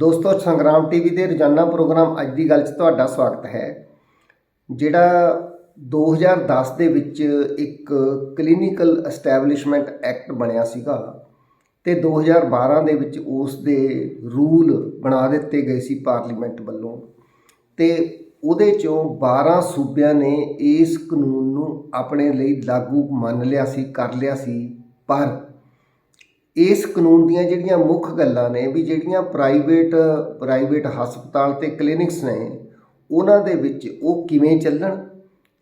ਦੋਸਤੋ, ਸੰਗਰਾਮ ਟੀਵੀ ਦੇ ਰੋਜ਼ਾਨਾ ਪ੍ਰੋਗਰਾਮ ਅੱਜ ਦੀ ਗੱਲ 'ਚ ਤੁਹਾਡਾ ਸਵਾਗਤ ਹੈ। ਜਿਹੜਾ 2010 ਦੇ ਵਿੱਚ ਇੱਕ ਕਲੀਨਿਕਲ ਐਸਟੈਬਲਿਸ਼ਮੈਂਟ ਐਕਟ ਬਣਿਆ ਸੀਗਾ ਤੇ 2012 ਦੇ ਵਿੱਚ ਉਸ ਦੇ ਰੂਲ ਬਣਾ ਦਿੱਤੇ ਗਏ ਸੀ ਪਾਰਲੀਮੈਂਟ ਵੱਲੋਂ ਤੇ ਉਹਦੇ ਚੋਂ 12 ਸੂਬਿਆਂ ਨੇ ਇਸ ਕਾਨੂੰਨ ਨੂੰ ਆਪਣੇ ਲਈ ਲਾਗੂ ਮੰਨ ਲਿਆ ਸੀ, ਕਰ ਲਿਆ ਸੀ, ਪਰ ਇਸ ਕਾਨੂੰਨ ਦੀਆਂ ਜਿਹੜੀਆਂ ਮੁੱਖ ਗੱਲਾਂ ਨੇ ਵੀ ਜਿਹੜੀਆਂ ਪ੍ਰਾਈਵੇਟ ਪ੍ਰਾਈਵੇਟ ਹਸਪਤਾਲ ਤੇ ਕਲੀਨਿਕਸ ਨੇ, ਉਹਨਾਂ ਦੇ ਵਿੱਚ ਉਹ ਕਿਵੇਂ ਚੱਲਣ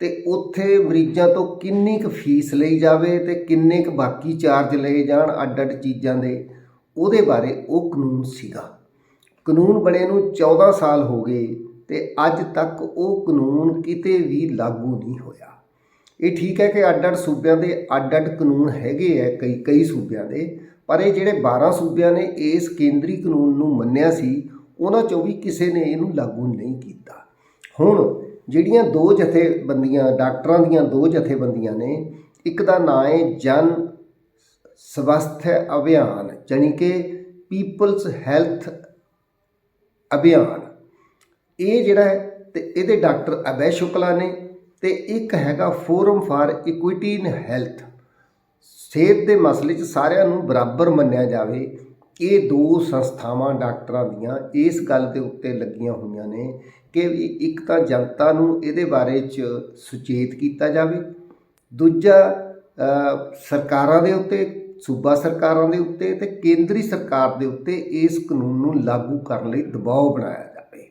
ਤੇ ਉੱਥੇ ਮਰੀਜ਼ਾਂ ਤੋਂ ਕਿੰਨੀ ਕੁ ਫੀਸ ਲਈ ਜਾਵੇ ਤੇ ਕਿੰਨੇ ਕੁ ਬਾਕੀ ਚਾਰਜ ਲਏ ਜਾਣ ਅੱਡ-ਅੱਡ ਚੀਜ਼ਾਂ ਦੇ, ਉਹਦੇ ਬਾਰੇ ਉਹ ਕਾਨੂੰਨ ਸੀਗਾ। ਕਾਨੂੰਨ ਬਣੇ ਨੂੰ 14 ਸਾਲ ਹੋ ਗਏ ਤੇ ਅੱਜ ਤੱਕ ਉਹ ਕਾਨੂੰਨ ਕਿਤੇ ਵੀ ਲਾਗੂ ਨਹੀਂ ਹੋਇਆ। ਇਹ ਠੀਕ ਹੈ ਕਿ ਅੱਡ-ਅੱਡ ਸੂਬਿਆਂ ਦੇ ਅੱਡ-ਅੱਡ ਕਾਨੂੰਨ ਹੈਗੇ ਆ, ਕਈ ਕਈ ਸੂਬਿਆਂ ਦੇ ਪਰ ਇਹ ਜਿਹੜੇ 12 ਸੂਬਿਆਂ ਨੇ ਇਸ ਕੇਂਦਰੀ ਕਾਨੂੰਨ ਨੂੰ ਮੰਨਿਆ ਸੀ, ਉਹਨਾਂ ਚੋਂ ਵੀ ਕਿਸੇ ਨੇ ਇਹਨੂੰ ਲਾਗੂ ਨਹੀਂ ਕੀਤਾ। ਹੁਣ ਜਿਹੜੀਆਂ ਦੋ ਜਥੇਬੰਦੀਆਂ, ਡਾਕਟਰਾਂ ਦੀਆਂ ਦੋ ਜਥੇਬੰਦੀਆਂ ਨੇ, ਇੱਕ ਦਾ ਨਾਂ ਹੈ ਜਨ ਸਵਸਥ ਅਭਿਆਨ, ਜਾਣੀ ਕਿ ਪੀਪਲਸ ਹੈਲਥ ਅਭਿਆਨ। ਇਹ ਜਿਹੜਾ ਹੈ ਤੇ ਇਹਦੇ ਡਾਕਟਰ ਅਬੈ ਸ਼ੁਕਲਾ ਨੇ ਤੇ ਇੱਕ ਹੈਗਾ Forum for Equity in Health. ਸਿਹਤ ਦੇ ਮਸਲੇ 'ਚ ਸਾਰਿਆਂ ਨੂੰ ਬਰਾਬਰ ਮੰਨਿਆ ਜਾਵੇ, ਇਹ ਦੋ ਸੰਸਥਾਵਾਂ ਡਾਕਟਰਾਂ ਦੀਆਂ ਇਸ ਗੱਲ ਦੇ ਉੱਤੇ ਲੱਗੀਆਂ ਹੋਈਆਂ ਨੇ ਕਿ ਵੀ ਇੱਕ ਤਾਂ ਜਨਤਾ ਨੂੰ ਇਹਦੇ ਬਾਰੇ 'ਚ ਸੁਚੇਤ ਕੀਤਾ ਜਾਵੇ, ਦੂਜਾ ਸਰਕਾਰਾਂ ਦੇ ਉੱਤੇ, ਸੂਬਾ ਸਰਕਾਰਾਂ ਦੇ ਉੱਤੇ ਤੇ ਕੇਂਦਰੀ ਸਰਕਾਰ ਦੇ ਉੱਤੇ ਇਸ ਕਾਨੂੰਨ ਨੂੰ ਲਾਗੂ ਕਰਨ ਲਈ ਦਬਾਅ ਬਣਾਇਆ ਜਾਵੇ।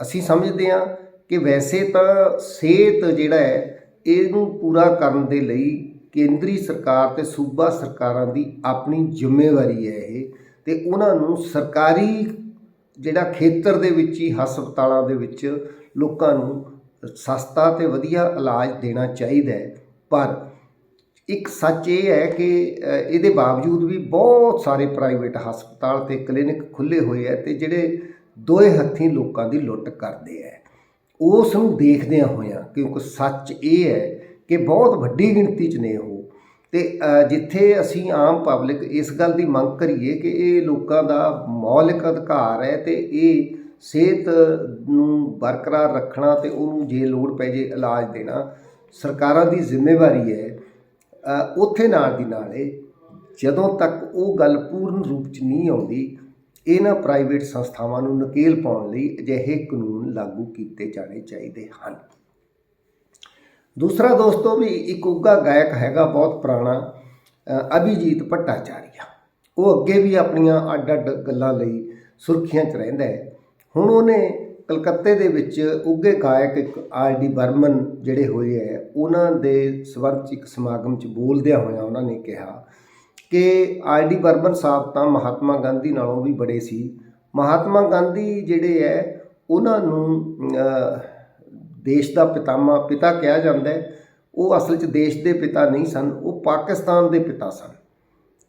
ਅਸੀਂ ਸਮਝਦੇ ਹਾਂ ਕਿ ਵੈਸੇ ਤਾਂ ਸਿਹਤ ਜਿਹੜਾ ਹੈ, ਇਹਨੂੰ ਪੂਰਾ ਕਰਨ ਦੇ ਲਈ ਕੇਂਦਰੀ ਸਰਕਾਰ ਤੇ ਸੂਬਾ ਸਰਕਾਰਾਂ ਦੀ ਆਪਣੀ ਜ਼ਿੰਮੇਵਾਰੀ ਹੈ ਇਹ ਤੇ ਉਹਨਾਂ ਨੂੰ ਸਰਕਾਰੀ ਜਿਹੜਾ ਖੇਤਰ ਦੇ ਵਿੱਚ ਹੀ, ਹਸਪਤਾਲਾਂ ਦੇ ਵਿੱਚ ਲੋਕਾਂ ਨੂੰ ਸਸਤਾ ਤੇ ਵਧੀਆ ਇਲਾਜ ਦੇਣਾ ਚਾਹੀਦਾ ਹੈ। ਪਰ ਇੱਕ ਸੱਚ ਇਹ ਹੈ ਕਿ ਇਹਦੇ ਬਾਵਜੂਦ ਵੀ ਬਹੁਤ ਸਾਰੇ ਪ੍ਰਾਈਵੇਟ ਹਸਪਤਾਲ ਤੇ ਕਲੀਨਿਕ ਖੁੱਲੇ ਹੋਏ ਹੈ ਤੇ ਜਿਹੜੇ ਦੋਏ ਹੱਥੀਂ ਲੋਕਾਂ ਦੀ ਲੁੱਟ ਕਰਦੇ ਹੈ। ਉਸ ਨੂੰ ਦੇਖਦਿਆਂ ਹੋਇਆਂ, ਕਿਉਂਕਿ ਸੱਚ ਇਹ ਹੈ ਕਿ ਬਹੁਤ ਵੱਡੀ ਗਿਣਤੀ 'ਚ ਨੇ ਉਹ। ਤੇ ਜਿੱਥੇ ਅਸੀਂ ਆਮ ਪਬਲਿਕ ਇਸ ਗੱਲ ਦੀ ਮੰਗ ਕਰੀਏ ਕਿ ਇਹ ਲੋਕਾਂ ਦਾ ਮੌਲਿਕ ਅਧਿਕਾਰ ਹੈ ਤੇ ਇਹ ਸਿਹਤ ਨੂੰ ਬਰਕਰਾਰ ਰੱਖਣਾ ਤੇ ਉਹਨੂੰ ਜੇ ਲੋੜ ਪੈ ਜੇ ਇਲਾਜ ਦੇਣਾ ਸਰਕਾਰਾਂ ਦੀ ਜ਼ਿੰਮੇਵਾਰੀ ਹੈ। ਉੱਥੇ ਨਾਲ ਦੀ ਨਾਲੇ ਜਦੋਂ ਤੱਕ ਉਹ ਗੱਲ ਪੂਰਨ ਰੂਪ 'ਚ ਨਹੀਂ ਆਉਂਦੀ, ਇਹਨਾਂ ਪ੍ਰਾਈਵੇਟ ਸੰਸਥਾਵਾਂ ਨੂੰ ਨਕੇਲ ਪਾਉਣ ਲਈ ਅਜਿਹੇ ਕਾਨੂੰਨ ਲਾਗੂ ਕੀਤੇ ਜਾਣੇ ਚਾਹੀਦੇ ਹਨ। ਦੂਸਰਾ ਦੋਸਤੋ ਵੀ ਇੱਕ ਉੱਗਾ ਗਾਇਕ ਹੈਗਾ ਬਹੁਤ ਪੁਰਾਣਾ ਅਭਿਜੀਤ ਭੱਟਾਚਾਰੀਆ। ਉਹ ਅੱਗੇ ਵੀ ਆਪਣੀਆਂ ਅੱਡ-ਅੱਡ ਗੱਲਾਂ ਲਈ ਸੁਰਖੀਆਂ 'ਚ ਰਹਿੰਦਾ ਹੈ। ਹੁਣ ਉਹਨੇ ਕਲਕੱਤੇ ਦੇ ਵਿੱਚ ਉੱਗੇ ਗਾਇਕ ਇੱਕ ਆਰ ਡੀ ਬਰਮਨ ਜਿਹੜੇ ਹੋਏ ਹੈ, ਉਹਨਾਂ ਦੇ ਸਬੰਧ 'ਚ ਇੱਕ ਸਮਾਗਮ 'ਚ ਬੋਲਦਿਆਂ ਹੋਇਆਂ ਉਹਨਾਂ ਨੇ ਕਿਹਾ ਕਿ ਆਰ ਡੀ ਬਰਮਨ ਸਾਹਿਬ ਤਾਂ ਮਹਾਤਮਾ ਗਾਂਧੀ ਨਾਲੋਂ ਵੀ ਬੜੇ ਸੀ। ਮਹਾਤਮਾ ਗਾਂਧੀ ਜਿਹੜੇ ਹੈ, ਉਹਨਾਂ ਨੂੰ ਦੇਸ਼ ਦਾ ਪਿਤਾਮਾ, ਪਿਤਾ ਕਿਹਾ ਜਾਂਦਾ ਹੈ, ਉਹ ਅਸਲ 'ਚ ਦੇਸ਼ ਦੇ ਪਿਤਾ ਨਹੀਂ ਸਨ, ਉਹ ਪਾਕਿਸਤਾਨ ਦੇ ਪਿਤਾ ਸਨ।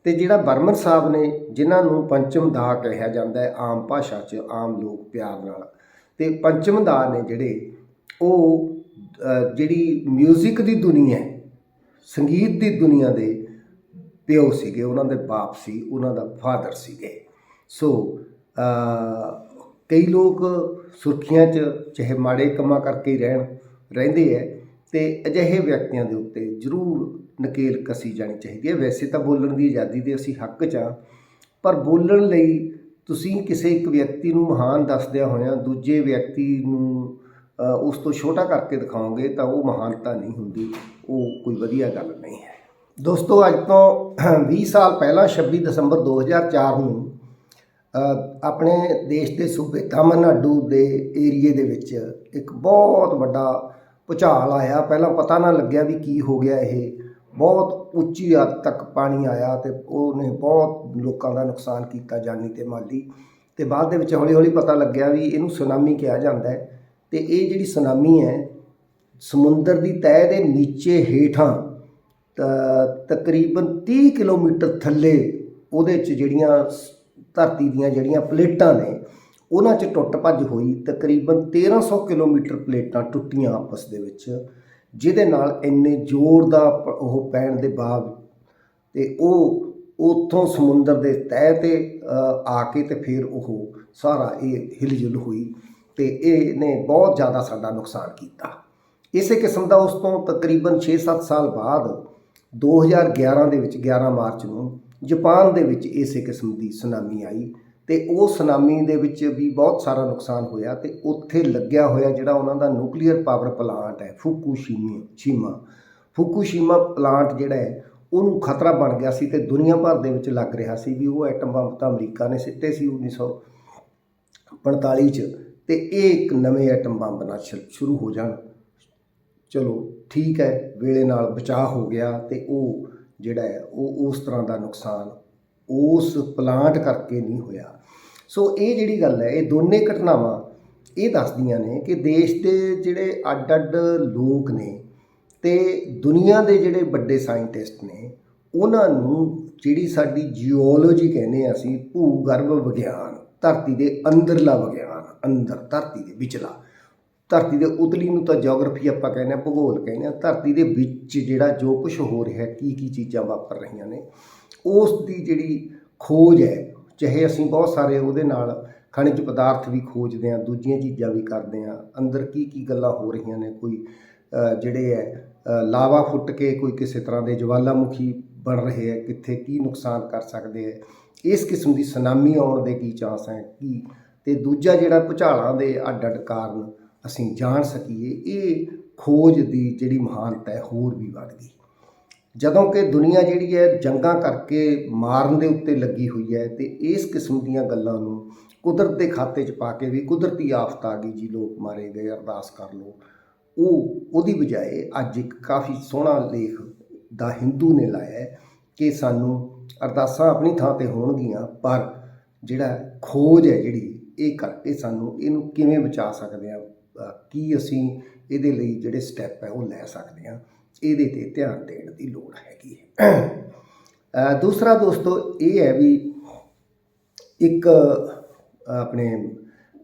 ਤੇ ਜਿਹੜਾ ਬਰਮਨ ਸਾਹਿਬ ਨੇ, ਜਿਨ੍ਹਾਂ ਨੂੰ ਪੰਚਮ ਦਾ ਕਿਹਾ ਜਾਂਦਾ ਹੈ, ਆਮ ਭਾਸ਼ਾ 'ਚ, ਆਮ ਲੋਕ ਪਿਆਰ ਨਾਲ, ਤੇ ਪੰਚਮ ਦਾ ਨੇ ਜਿਹੜੇ, ਉਹ ਜਿਹੜੀ 뮤직 ਦੀ ਦੁਨੀਆ ਹੈ, ਸੰਗੀਤ ਦੀ ਦੁਨੀਆ ਦੇ ਪਿਓ ਸੀਗੇ, ਉਹਨਾਂ ਦੇ ਬਾਪ ਸੀ, ਉਹਨਾਂ ਦਾ ਫਾਦਰ ਸੀਗੇ। ਸੋ ਕਈ ਲੋਕ ਸੁਰਖੀਆਂ 'ਚ, ਚਾਹੇ ਮਾੜੇ ਕੰਮਾਂ ਕਰਕੇ ਹੀ ਰਹਿਣ, ਰਹਿੰਦੇ ਹੈ ਤੇ ਅਜਿਹੇ ਵਿਅਕਤੀਆਂ ਦੇ ਉੱਤੇ ਜ਼ਰੂਰ ਨਕੇਲ ਕਸੀ ਜਾਣੀ ਚਾਹੀਦੀ ਹੈ ਵੈਸੇ ਤਾਂ ਬੋਲਣ ਦੀ ਆਜ਼ਾਦੀ ਦੇ ਅਸੀਂ ਹੱਕ 'ਚ ਹਾਂ ਪਰ ਬੋਲਣ ਲਈ ਤੁਸੀਂ ਕਿਸੇ ਇੱਕ ਵਿਅਕਤੀ ਨੂੰ ਮਹਾਨ ਦੱਸਦਿਆਂ ਹੋਇਆਂ ਦੂਜੇ ਵਿਅਕਤੀ ਨੂੰ ਉਸ ਤੋਂ ਛੋਟਾ ਕਰਕੇ ਦਿਖਾਓਗੇ ਤਾਂ ਉਹ ਮਹਾਨਤਾ ਨਹੀਂ ਹੁੰਦੀ, ਉਹ ਕੋਈ ਵਧੀਆ ਗੱਲ ਨਹੀਂ ਹੈ। ਦੋਸਤੋ, ਅੱਜ ਤੋਂ 20 ਸਾਲ ਪਹਿਲਾਂ 26 ਦਸੰਬਰ 2004 ਨੂੰ ਆਪਣੇ ਦੇਸ਼ ਦੇ ਸੂਬੇ ਤਾਮਿਲਨਾਡੂ ਦੇ ਏਰੀਏ ਦੇ ਵਿੱਚ ਇੱਕ ਬਹੁਤ ਵੱਡਾ ਭੁਚਾਲ ਆਇਆ। ਪਹਿਲਾਂ ਪਤਾ ਨਾ ਲੱਗਿਆ ਵੀ ਕੀ ਹੋ ਗਿਆ ਇਹ। ਬਹੁਤ ਉੱਚੀ ਹੱਦ ਤੱਕ ਪਾਣੀ ਆਇਆ ਤੇ ਉਹਨੇ ਬਹੁਤ ਲੋਕਾਂ ਦਾ ਨੁਕਸਾਨ ਕੀਤਾ ਜਾਨੀ ਤੇ ਮਾਲੀ। ਤੇ ਬਾਅਦ ਦੇ ਵਿੱਚ ਹੌਲੀ ਹੌਲੀ ਪਤਾ ਲੱਗਿਆ ਵੀ ਇਹਨੂੰ ਸੁਨਾਮੀ ਕਿਹਾ ਜਾਂਦਾ ਹੈ। ਤੇ ਇਹ ਜਿਹੜੀ ਸੁਨਾਮੀ ਹੈ, ਸਮੁੰਦਰ ਦੀ ਤਹਿ ਦੇ ਨੀਚੇ ਹੇਠਾਂ ਤਕਰੀਬਨ 30 ਕਿਲੋਮੀਟਰ ਥੱਲੇ ਉਹਦੇ 'ਚ ਜਿਹੜੀਆਂ ਸ- ਧਰਤੀ ਦੀਆਂ ਜਿਹੜੀਆਂ ਪਲੇਟਾਂ ਨੇ, ਉਹਨਾਂ 'ਚ ਟੁੱਟ ਭੱਜ ਹੋਈ ਤਕਰੀਬਨ 1300 ਕਿਲੋਮੀਟਰ ਪਲੇਟਾਂ ਟੁੱਟੀਆਂ ਆਪਸ ਦੇ ਵਿੱਚ, ਜਿਹਦੇ ਨਾਲ ਇੰਨੇ ਜ਼ੋਰ ਦਾ ਪ- ਉਹ ਪੈਣ ਦੇ ਬਾਅਦ ਤੇ ਉਹ ਉੱਥੋਂ ਸਮੁੰਦਰ ਦੇ ਤਹਿ ਤੇ ਆ ਕੇ ਤੇ ਫਿਰ ਉਹ ਸਾਰਾ ਇਹ ਹਿਲਜੁਲ ਹੋਈ ਤੇ ਇਹਨੇ ਬਹੁਤ ਜ਼ਿਆਦਾ ਸਾਡਾ ਨੁਕਸਾਨ ਕੀਤਾ। ਇਸੇ ਕਿਸਮ ਦਾ ਉਸ ਤੋਂ ਤਕਰੀਬਨ 6-7 ਸਾਲ ਬਾਅਦ 2011 ਦੇ ਵਿੱਚ 11 ਮਾਰਚ ਨੂੰ ਜਾਪਾਨ ਦੇ ਵਿੱਚ ਇਸੇ ਕਿਸਮ ਦੀ ਸੁਨਾਮੀ ਆਈ ਤੇ ਉਹ ਸੁਨਾਮੀ ਦੇ ਵਿੱਚ ਵੀ ਬਹੁਤ ਸਾਰਾ ਨੁਕਸਾਨ ਹੋਇਆ ਤੇ ਉੱਥੇ ਲੱਗਿਆ ਹੋਇਆ ਜਿਹੜਾ ਉਹਨਾਂ ਦਾ ਨਿਊਕਲੀਅਰ ਪਾਵਰ ਪਲਾਂਟ ਹੈ ਫੁਕੂਸ਼ੀਮਾ ਸ਼ੀਮਾ ਫੁਕੂਸ਼ੀਮਾ ਪਲਾਂਟ ਜਿਹੜਾ ਹੈ, ਉਹਨੂੰ ਖਤਰਾ ਬਣ ਗਿਆ ਸੀ ਤੇ ਦੁਨੀਆ ਭਰ ਦੇ ਵਿੱਚ ਲੱਗ ਰਿਹਾ ਸੀ ਵੀ ਉਹ ਐਟਮ ਬੰਬ ਤਾਂ ਅਮਰੀਕਾ ਨੇ ਸਿੱਟੇ ਸੀ 1945 ਚ ਤੇ ਇਹ ਇੱਕ ਨਵੇਂ ਐਟਮ ਬੰਬ ਨਾਲ ਸ਼ੁ- ਸ਼ੁਰੂ ਹੋ ਜਾਣ। ਚਲੋ ਠੀਕ ਹੈ, ਵੇਲੇ ਨਾਲ ਬਚਾਅ ਹੋ ਗਿਆ ਤੇ ਉਹ ਜਿਹੜਾ ਹੈ, ਉਹ ਉਸ ਤਰ੍ਹਾਂ ਦਾ ਨੁਕਸਾਨ ਉਸ ਪਲਾਂਟ ਕਰਕੇ ਨਹੀਂ ਹੋਇਆ। ਸੋ ਇਹ ਜਿਹੜੀ ਗੱਲ ਹੈ, ਇਹ ਦੋਨੇ ਘਟਨਾਵਾਂ ਇਹ ਦੱਸਦੀਆਂ ਨੇ ਕਿ ਦੇਸ਼ ਦੇ ਜਿਹੜੇ ਅੱਡ-ਅੱਡ ਲੋਕ ਨੇ ਤੇ ਦੁਨੀਆ ਦੇ ਜਿਹੜੇ ਵੱਡੇ ਸਾਇੰਟਿਸਟ ਨੇ, ਉਹਨਾਂ ਨੂੰ ਜਿਹੜੀ ਸਾਡੀ ਜੀਓਲੋਜੀ ਕਹਿੰਦੇ ਆ ਅਸੀਂ, ਭੂਗਰਭ ਵਿਗਿਆਨ, ਧਰਤੀ ਦੇ ਅੰਦਰਲਾ ਵਿਗਿਆਨ, ਅੰਦਰ, ਧਰਤੀ ਦੇ ਵਿਚਲਾ ਧਰਤੀ ਦੇ ਉਤਲੀ ਨੂੰ ਤਾਂ ਜੀਓਗ੍ਰਾਫੀ ਆਪਾਂ ਕਹਿੰਦੇ ਆ ਭੂਗੋਲ ਕਹਿੰਦੇ ਆ ਧਰਤੀ ਦੇ ਵਿੱਚ ਜਿਹੜਾ ਜੋ ਕੁਝ ਹੋ ਰਿਹਾ ਕੀ ਕੀ ਚੀਜ਼ਾਂ ਵਾਪਰ ਰਹੀਆਂ ਨੇ, ਉਸ ਦੀ ਜਿਹੜੀ ਖੋਜ ਹੈ, ਚਾਹੇ ਅਸੀਂ ਬਹੁਤ ਸਾਰੇ ਉਹਦੇ ਨਾਲ ਖਣਿਜ ਪਦਾਰਥ ਵੀ ਖੋਜਦੇ ਆ ਦੂਜੀਆਂ ਚੀਜ਼ਾਂ ਵੀ ਕਰਦੇ ਆ ਅੰਦਰ ਕੀ ਕੀ ਗੱਲਾਂ ਹੋ ਰਹੀਆਂ ਨੇ, ਕੋਈ ਜਿਹੜੇ ਹੈ ਲਾਵਾ ਫੁੱਟ ਕੇ ਕੋਈ ਕਿਸੇ ਤਰ੍ਹਾਂ ਦੇ ਜਵਾਲਾਮੁਖੀ ਬਣ ਰਹੇ ਹੈ, ਕਿੱਥੇ ਕੀ ਨੁਕਸਾਨ ਕਰ ਸਕਦੇ ਹੈ, ਇਸ ਕਿਸਮ ਦੀ ਸੁਨਾਮੀ ਆਉਣ ਦੇ ਕੀ ਚਾਂਸ ਹੈ, ਕੀ, ਤੇ ਦੂਜਾ ਜਿਹੜਾ ਭੁਚਾਲਾਂ ਦੇ ਅੱਡ ਅੱਡ ਕਾਰਨ ਅਸੀਂ ਜਾਣ ਸਕੀਏ, ਇਹ ਖੋਜ ਦੀ ਜਿਹੜੀ ਮਹਾਨਤਾ ਹੈ ਹੋਰ ਵੀ ਵੱਧ ਗਈ। ਜਦੋਂ ਕਿ ਦੁਨੀਆ ਜਿਹੜੀ ਹੈ ਜੰਗਾਂ ਕਰਕੇ ਮਾਰਨ ਦੇ ਉੱਤੇ ਲੱਗੀ ਹੋਈ ਹੈ ਤੇ ਇਸ ਕਿਸਮ ਦੀਆਂ ਗੱਲਾਂ ਨੂੰ ਕੁਦਰਤ ਦੇ ਖਾਤੇ 'ਚ ਪਾ ਕੇ ਵੀ ਕੁਦਰਤੀ ਆਫਤ ਆ ਗਈ ਜੀ, ਲੋਕ ਮਾਰੇ ਗਏ, ਅਰਦਾਸ ਕਰ ਲਓ। ਉਹ, ਉਹਦੀ ਬਜਾਏ ਅੱਜ ਇੱਕ ਕਾਫੀ ਸੋਹਣਾ ਲੇਖ ਦਾ ਹਿੰਦੂ ਨੇ ਲਾਇਆ ਕਿ ਸਾਨੂੰ ਅਰਦਾਸਾਂ ਆਪਣੀ ਥਾਂ ਤੇ ਹੋਣਗੀਆਂ, ਪਰ ਜਿਹੜਾ ਖੋਜ ਹੈ ਜਿਹੜੀ, ਇਹ ਕਰਕੇ ਸਾਨੂੰ ਇਹਨੂੰ ਕਿਵੇਂ ਬਚਾ ਸਕਦੇ ਆ ਕੀ ਅਸੀਂ ਇਹਦੇ ਲਈ ਜਿਹੜੇ ਸਟੈਪ ਹੈ ਉਹ ਲੈ ਸਕਦੇ ਹਾਂ? ਇਹਦੇ ਤੇ ਧਿਆਨ ਦੇਣ ਦੀ ਲੋੜ ਹੈਗੀ ਹੈ। ਦੂਸਰਾ ਦੋਸਤੋ, ਇਹ ਹੈ ਵੀ ਇੱਕ ਆਪਣੇ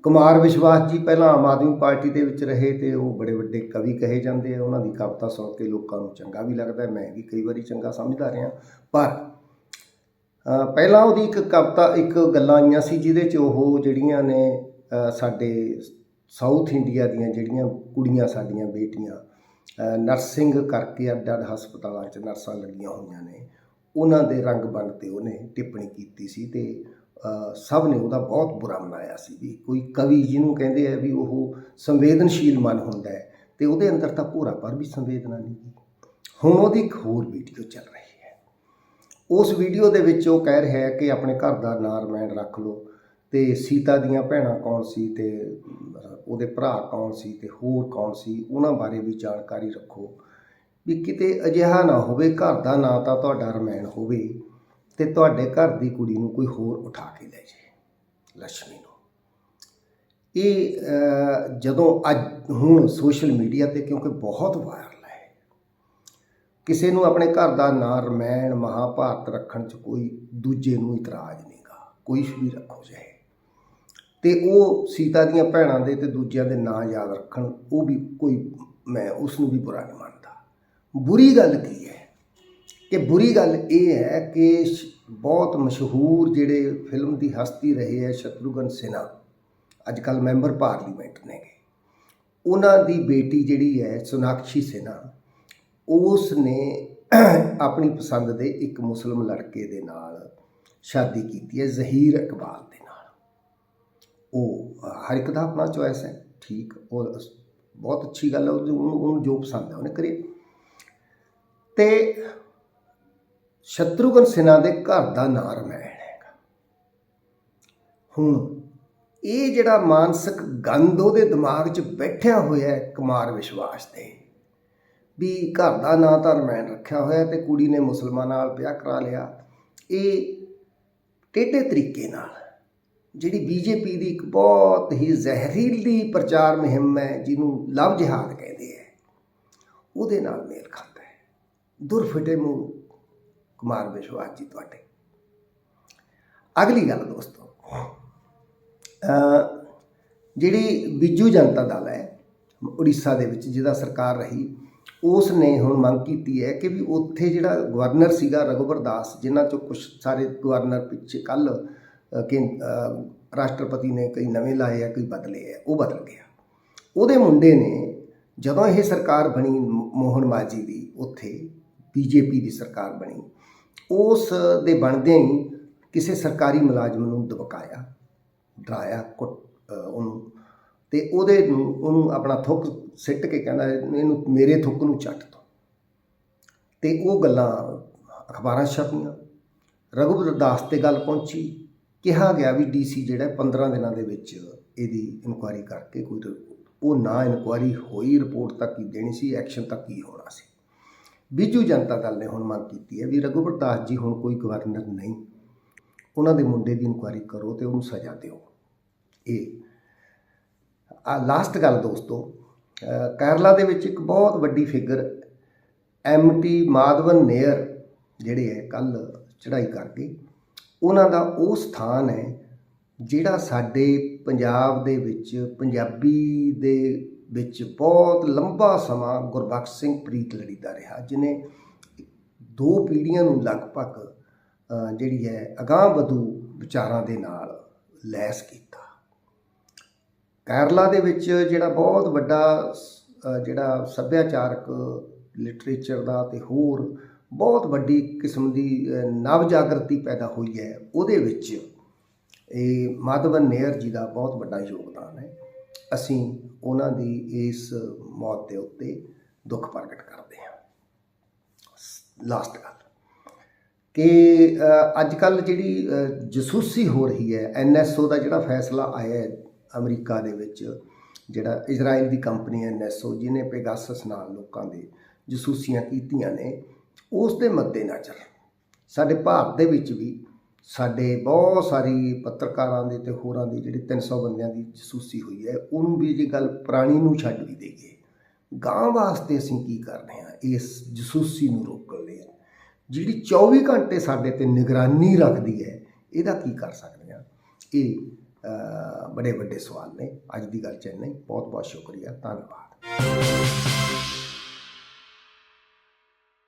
ਕੁਮਾਰ ਵਿਸ਼ਵਾਸ ਜੀ ਪਹਿਲਾਂ ਆਮ ਆਦਮੀ ਪਾਰਟੀ ਦੇ ਵਿੱਚ ਰਹੇ ਤੇ ਉਹ ਬੜੇ ਵੱਡੇ ਕਵੀ ਕਹੇ ਜਾਂਦੇ ਆ। ਉਹਨਾਂ ਦੀ ਕਵਿਤਾ ਸੁਣ ਕੇ ਲੋਕਾਂ ਨੂੰ ਚੰਗਾ ਵੀ ਲੱਗਦਾ ਮੈਂ ਵੀ ਕਈ ਵਾਰੀ ਚੰਗਾ ਸਮਝਦਾ ਰਿਹਾ। ਪਰ ਪਹਿਲਾਂ ਉਹਦੀ ਇੱਕ ਕਵਿਤਾ, ਇੱਕ ਗੱਲਾਂ ਆਈਆਂ ਸੀ ਜਿਹਦੇ 'ਚ ਉਹ ਜਿਹੜੀਆਂ ਨੇ ਸਾਡੇ ਸਾਊਥ ਇੰਡੀਆ ਦੀਆਂ ਜਿਹੜੀਆਂ ਕੁੜੀਆਂ ਸਾਡੀਆਂ ਬੇਟੀਆਂ ਨਰਸਿੰਗ ਕਰਕੇ ਅੱਡ ਅੱਡ ਹਸਪਤਾਲਾਂ 'ਚ ਨਰਸਾਂ ਲੱਗੀਆਂ ਹੋਈਆਂ ਨੇ, ਉਹਨਾਂ ਦੇ ਰੰਗ ਬੰਨ ਤੇ ਉਹਨੇ ਟਿੱਪਣੀ ਕੀਤੀ ਸੀ ਤੇ ਸਭ ਨੇ ਉਹਦਾ ਬਹੁਤ ਬੁਰਾ ਮਨਾਇਆ ਸੀ ਵੀ ਕੋਈ ਕਵੀ ਜਿਹਨੂੰ ਕਹਿੰਦੇ ਆ ਵੀ ਉਹ ਸੰਵੇਦਨਸ਼ੀਲ ਮਨ ਹੁੰਦਾ ਹੈ ਤੇ ਉਹਦੇ ਅੰਦਰ ਤਾਂ ਭੋਰਾ ਪਰ ਵੀ ਸੰਵੇਦਨਾ ਨਹੀਂ ਗੀ ਹੁਣ ਉਹਦੀ ਇੱਕ ਹੋਰ ਵੀਡੀਓ ਚੱਲ ਰਹੀ ਹੈ। ਉਸ ਵੀਡੀਓ ਦੇ ਵਿੱਚ ਉਹ ਕਹਿ ਰਿਹਾ ਹੈ ਕਿ ਆਪਣੇ ਘਰ ਦਾ ਨਾਂ ਰਮਾਇਣ ਰੱਖ ਲਓ ਤੇ ਸੀਤਾ ਦੀਆਂ ਭੈਣਾਂ ਕੌਣ ਸੀ ਤੇ ਉਹਦੇ ਭਰਾ ਕੌਣ ਸੀ ਤੇ ਹੋਰ ਕੌਣ ਸੀ, ਉਹਨਾਂ ਬਾਰੇ ਵੀ ਜਾਣਕਾਰੀ ਰੱਖੋ। ਵੀ ਕਿਤੇ ਅਜਿਹਾ ਨਾ ਹੋਵੇ, ਘਰ ਦਾ ਨਾਂ ਤਾਂ ਤੁਹਾਡਾ ਰਮਾਇਣ ਹੋਵੇ ਤੇ ਤੁਹਾਡੇ ਘਰ ਦੀ ਕੁੜੀ ਨੂੰ ਕੋਈ ਹੋਰ ਉਠਾ ਕੇ ਲੈ ਜਾਏ ਲక్ష్ਮੀ ਨੂੰ। ਇਹ ਜਦੋਂ ਅੱਜ, ਹੁਣ ਸੋਸ਼ਲ ਮੀਡੀਆ ਤੇ ਕਿਉਂਕਿ ਬਹੁਤ ਵਾਇਰਲ ਹੈ, ਕਿਸੇ ਨੂੰ ਆਪਣੇ ਘਰ ਦਾ ਨਾਂ ਰਮਾਇਣ, ਮਹਾਭਾਰਤ ਰੱਖਣ 'ਚ ਕੋਈ ਦੂਜੇ ਨੂੰ ਇਤਰਾਜ਼ ਨਹੀਂਗਾ। ਕੋਈ ਵੀ ਰੱਖੋ ਜਾਏ ਤੇ ਉਹ ਸੀਤਾ ਦੀਆਂ ਭੈਣਾਂ ਦੇ ਤੇ ਦੂਜਿਆਂ ਦੇ ਨਾਂ ਯਾਦ ਰੱਖਣ, ਉਹ ਵੀ ਕੋਈ, ਮੈਂ ਉਸ ਨੂੰ ਵੀ ਬੁਰਾ ਨਹੀਂ ਮੰਨਦਾ। ਬੁਰੀ ਗੱਲ ਕੀ ਹੈ? ਕਿ ਬੁਰੀ ਗੱਲ ਇਹ ਹੈ ਕਿ ਸ਼- ਬਹੁਤ ਮਸ਼ਹੂਰ ਜਿਹੜੇ ਫਿਲਮ ਦੀ ਹਸਤੀ ਰਹੇ ਹੈ ਸ਼ਤਰੂਗਨ ਸਿਨਹਾ ਅੱਜ ਕੱਲ ਮੈਂਬਰ ਪਾਰਲੀਮੈਂਟ ਨੇਗੇ। ਉਹਨਾਂ ਦੀ ਬੇਟੀ ਜਿਹੜੀ ਹੈ ਸੋਨਾਕਸ਼ੀ ਸਿਨਹਾ ਉਸ ਨੇ ਆਪਣੀ ਪਸੰਦ ਦੇ ਇੱਕ ਮੁਸਲਮ ਲੜਕੇ ਦੇ ਨਾਲ ਸ਼ਾਦੀ ਕੀਤੀ ਹੈ, ਜ਼ਹੀਰ ਇਕਬਾਲ ਦੇ। ਉਹ ਹਰ ਇੱਕ ਦਾ ਆਪਣਾ ਚੋਇਸ ਹੈ ਠੀਕ ਔਰ ਬਹੁਤ ਅੱਛੀ ਗੱਲ ਹੈ ਉਹਨੂੰ ਉਹਨੂੰ- ਜੋ ਪਸੰਦ ਹੈ ਉਹਨੇ ਕਰੇ ਤੇ ਸ਼ਤਰੂਗਨ ਸਿਨਹਾ ਦੇ ਘਰ ਦਾ ਨਾਂ ਰਮਾਇਣ ਹੈਗਾ ਹੁਣ ਇਹ ਜਿਹੜਾ ਮਾਨਸਿਕ ਗੰਦ ਉਹਦੇ ਦਿਮਾਗ 'ਚ ਬੈਠਿਆ ਹੋਇਆ ਹੈ ਕੁਮਾਰ ਵਿਸ਼ਵਾਸ 'ਤੇ ਵੀ ਘਰ ਦਾ ਨਾਂ ਤਾਂ ਰਮਾਇਣ ਰੱਖਿਆ ਹੋਇਆ ਤੇ ਕੁੜੀ ਨੇ ਮੁਸਲਮਾਨ ਨਾਲ ਵਿਆਹ ਕਰਾ ਲਿਆ ਇਹ ਟੇਢੇ ਤਰੀਕੇ ਨਾਲ ਜਿਹੜੀ ਬੀਜੇਪੀ ਦੀ ਇੱਕ ਬਹੁਤ ਹੀ ਜ਼ਹਿਰੀਲੀ ਪ੍ਰਚਾਰ ਮੁਹਿੰਮ ਹੈ, ਜਿਹਨੂੰ ਲਵ ਜਿਹਾਦ ਕਹਿੰਦੇ ਹੈ, ਉਹਦੇ ਨਾਲ ਮੇਲ ਖਾਂਦਾ ਹੈ। ਦੁਰਫਿਟੇ ਮੂੰਹ ਕੁਮਾਰ ਵਿਸ਼ਵਾਸ ਜੀ ਤੁਹਾਡੇ। ਅਗਲੀ ਗੱਲ ਦੋਸਤੋ ਜਿਹੜੀ ਬਿਜੂ ਜਨਤਾ ਦਲ ਹੈ, ਉੜੀਸਾ ਦੇ ਵਿੱਚ ਜਿਹਦਾ ਸਰਕਾਰ ਰਹੀ ਉਸ ਨੇ ਹੁਣ ਮੰਗ ਕੀਤੀ ਹੈ ਕਿ ਵੀ ਉੱਥੇ ਜਿਹੜਾ ਗਵਰਨਰ ਸੀਗਾ ਰਘੁਬਰ ਦਾਸ, ਜਿਨ੍ਹਾਂ ਚੋਂ ਕੁਝ ਸਾਰੇ ਗਵਰਨਰ ਪਿੱਛੇ ਕੱਲ ਕਿ ਰਾਸ਼ਟਰਪਤੀ ਨੇ ਕਈ ਨਵੇਂ ਲਾਏ ਆ, ਕਈ ਬਦਲੇ ਆ, ਉਹ ਬਦਲ ਗਿਆ ਉਹਦੇ ਮੁੰਡੇ ਨੇ ਜਦੋਂ ਇਹ ਸਰਕਾਰ ਬਣੀ ਮ- ਮੋਹਨ ਮਾਜੀ ਦੀ, ਉੱਥੇ ਬੀਜੇਪੀ ਦੀ ਸਰਕਾਰ ਬਣੀ, ਉਸ ਦੇ ਬਣਦਿਆਂ ਹੀ ਕਿਸੇ ਸਰਕਾਰੀ ਮੁਲਾਜ਼ਮ ਨੂੰ ਦਬਕਾਇਆ, ਡਰਾਇਆ, ਕੁੱਟ ਉਹਨੂੰ। ਤੇ ਉਹਦੇ ਨੂੰ, ਉਹਨੂੰ ਆਪਣਾ ਥੁੱਕ ਸਿੱਟ ਕੇ ਕਹਿੰਦਾ, ਇਹਨੂੰ ਮੇਰੇ ਥੁੱਕ ਨੂੰ ਚੱਟ ਦੋ। ਤੇ ਉਹ ਗੱਲਾਂ ਅਖਬਾਰਾਂ 'ਚ ਛਪੀਆਂ। ਰਘੁਵਰ ਦਾਸ ਤੇ ਗੱਲ ਪਹੁੰਚੀ। ਕਿਹਾ ਗਿਆ ਵੀ ਡੀਸੀ ਜਿਹੜਾ 15 ਦਿਨਾਂ ਦੇ ਵਿੱਚ ਇਹਦੀ ਇਨਕੁਆਇਰੀ ਕਰਕੇ ਕੋਈ ਉਹ ਨਾ ਇਨਕੁਆਇਰੀ ਹੋਈ, ਰਿਪੋਰਟ ਤੱਕ ਹੀ ਦੇਣੀ ਸੀ, ਐਕਸ਼ਨ ਤੱਕ ਕੀ ਹੋਣਾ ਸੀ। ਬੀਜੂ ਜਨਤਾ ਦਲ ਨੇ ਹੁਣ ਮੰਗ ਕੀਤੀ ਹੈ ਵੀ ਰਘੁਵਰ ਦਾਸ ਜੀ ਹੁਣ ਕੋਈ ਗਵਰਨਰ ਨਹੀਂ। ਉਹਨਾਂ ਦੇ ਮੁੰਡੇ ਦੀ ਇਨਕੁਆਇਰੀ ਕਰੋ ਤੇ ਉਹਨੂੰ ਸਜ਼ਾ ਦਿਓ। ਇਹ ਆ, ਲਾਸਟ ਗੱਲ ਦੋਸਤੋ ਕੇਰਲਾ ਦੇ ਵਿੱਚ ਇੱਕ ਬਹੁਤ ਵੱਡੀ ਫਿਗਰ ਐਮਟੀ ਮਾਧਵਨ ਨੇਅਰ, ਜਿਹੜੇ ਹੈ ਕੱਲ ਚੜ੍ਹਾਈ ਕਰਕੇ ਉਹਨਾਂ ਦਾ ਉਹ ਸਥਾਨ ਹੈ ਜਿਹੜਾ ਸਾਡੇ ਪੰਜਾਬ ਦੇ ਵਿੱਚ, ਪੰਜਾਬੀ ਦੇ ਵਿੱਚ ਬਹੁਤ ਲੰਬਾ ਸਮਾਂ ਗੁਰਬਖਸ਼ ਸਿੰਘ ਪ੍ਰੀਤ ਲੜੀਦਾ ਰਿਹਾ ਜਿਨੇ ਦੋ ਪੀੜ੍ਹੀਆਂ ਨੂੰ ਲਗਭਗ ਜਿਹੜੀ ਹੈ ਅਗਾਂਹ ਵਧੂ ਵਿਚਾਰਾਂ ਦੇ ਨਾਲ ਲੈਸ ਕੀਤਾ। ਕੇਰਲਾ ਦੇ ਵਿੱਚ ਜਿਹੜਾ ਬਹੁਤ ਵੱਡਾ ਜਿਹੜਾ ਸੱਭਿਆਚਾਰਕ ਲਿਟਰੇਚਰ ਦਾ ਤੇ ਹੋਰ ਬਹੁਤ ਵੱਡੀ ਕਿਸਮ ਦੀ ਨਵ ਜਾਗਰਤੀ ਪੈਦਾ ਹੋਈ ਹੈ। ਉਹਦੇ ਵਿੱਚ ਇਹ ਮਾਧਵਨ ਨੇਅਰ ਜੀ ਦਾ ਬਹੁਤ ਵੱਡਾ ਯੋਗਦਾਨ ਹੈ। ਅਸੀਂ ਉਹਨਾਂ ਦੀ ਇਸ ਮੌਤ ਦੇ ਉੱਤੇ ਦੁੱਖ ਪ੍ਰਗਟ ਕਰਦੇ ਹਾਂ। ਲਾਸਟ ਗੱਲ। ਕਿ ਅੱਜ ਕੱਲ ਜਿਹੜੀ ਜਸੂਸੀ ਹੋ ਰਹੀ ਹੈ ਐਨਐਸਓ ਦਾ ਜਿਹੜਾ ਫੈਸਲਾ ਆਇਆ ਹੈ ਅਮਰੀਕਾ ਦੇ ਵਿੱਚ, ਜਿਹੜਾ ਇਜ਼ਰਾਈਲ ਦੀ ਕੰਪਨੀ ਐਨਐਸਓ ਜਿਹਨੇ ਪੈਗਾਸਸ ਨਾਲ ਲੋਕਾਂ ਦੇ ਜਸੂਸੀਆਂ ਕੀਤੀਆਂ ਨੇ ਉਸ ਦੇ ਮੱਦੇਨਜ਼ਰ ਸਾਡੇ ਭਾਰਤ ਦੇ ਵਿੱਚ ਵੀ ਸਾਡੇ ਬਹੁਤ ਸਾਰੀ ਪੱਤਰਕਾਰਾਂ ਦੇ ਤੇ ਹੋਰਾਂ ਦੀ ਜਿਹੜੀ 300 ਬੰਦਿਆਂ ਦੀ ਜਸੂਸੀ ਹੋਈ ਹੈ, ਉਹਨੂੰ ਵੀ ਜੇ ਗੱਲ ਪੁਰਾਣੀ ਨੂੰ ਛੱਡ ਵੀ ਦੇਈਏ ਗਾਂ ਵਾਸਤੇ ਅਸੀਂ ਕੀ ਕਰ ਰਹੇ ਹਾਂ? ਇਸ ਜਸੂਸੀ ਨੂੰ ਰੋਕਣ ਲਈ। ਜਿਹੜੀ 24 ਘੰਟੇ ਸਾਡੇ ਤੇ ਨਿਗਰਾਨੀ ਰੱਖਦੀ ਹੈ, ਇਹਦਾ ਕੀ ਕਰ ਸਕਦੇ ਹਾਂ? ਇਹ ਬੜੇ ਵੱਡੇ ਸਵਾਲ ਨੇ। ਅੱਜ ਦੀ ਗੱਲ ਚ ਇੰਨਾ ਬਹੁਤ ਬਹੁਤ ਸ਼ੁਕਰੀਆ। ਧੰਨਵਾਦ।